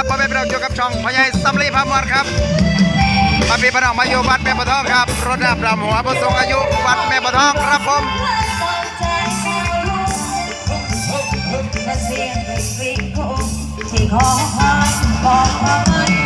ครับพ่อแม่พี่น้องอยู่กับช่องพ่อใหญ่ทธิ์พามวดครับพ่าปีพน้องมาอยู่วัดแม่ปะทองครับ รถดับดำหัวผู้สูงอายุวัดแม่ปะทองครับผมที่ขอคอยบอกว่า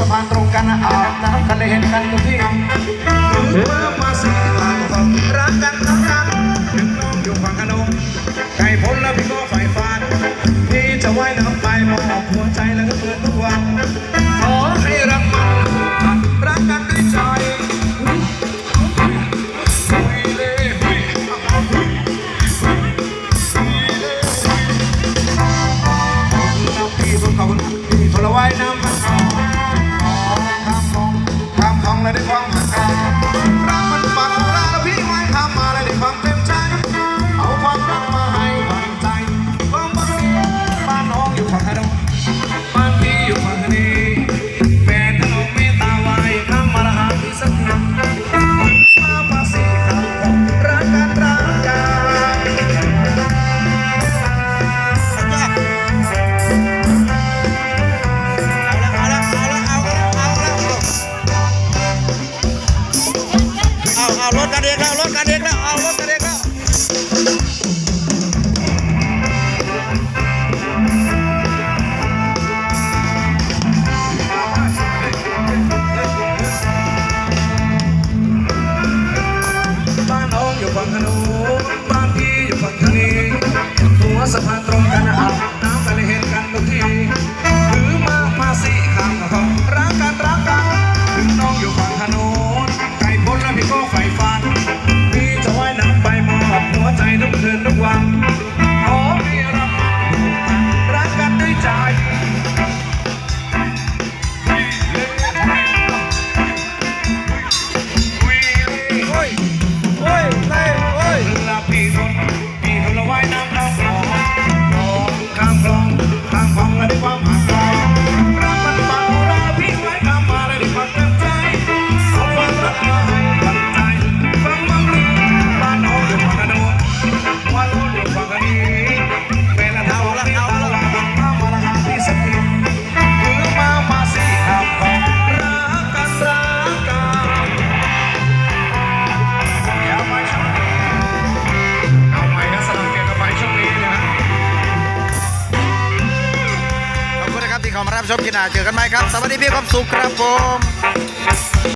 สะพานตรงกันอาบน้ำกันได้เห็นกันทุกที่หรือมาสีต่างฝั่งรักกันทั้งนั้นถึงน้องอยู่ฝั่งขนมไก่พ้นแล้วพี่ก็ไฟฟานพี่จะไหายน้ำไปมองหัวใจแล้ว ที่หน้าเจอกันไหมครับ สวัสดีพี่ความสุขครับผม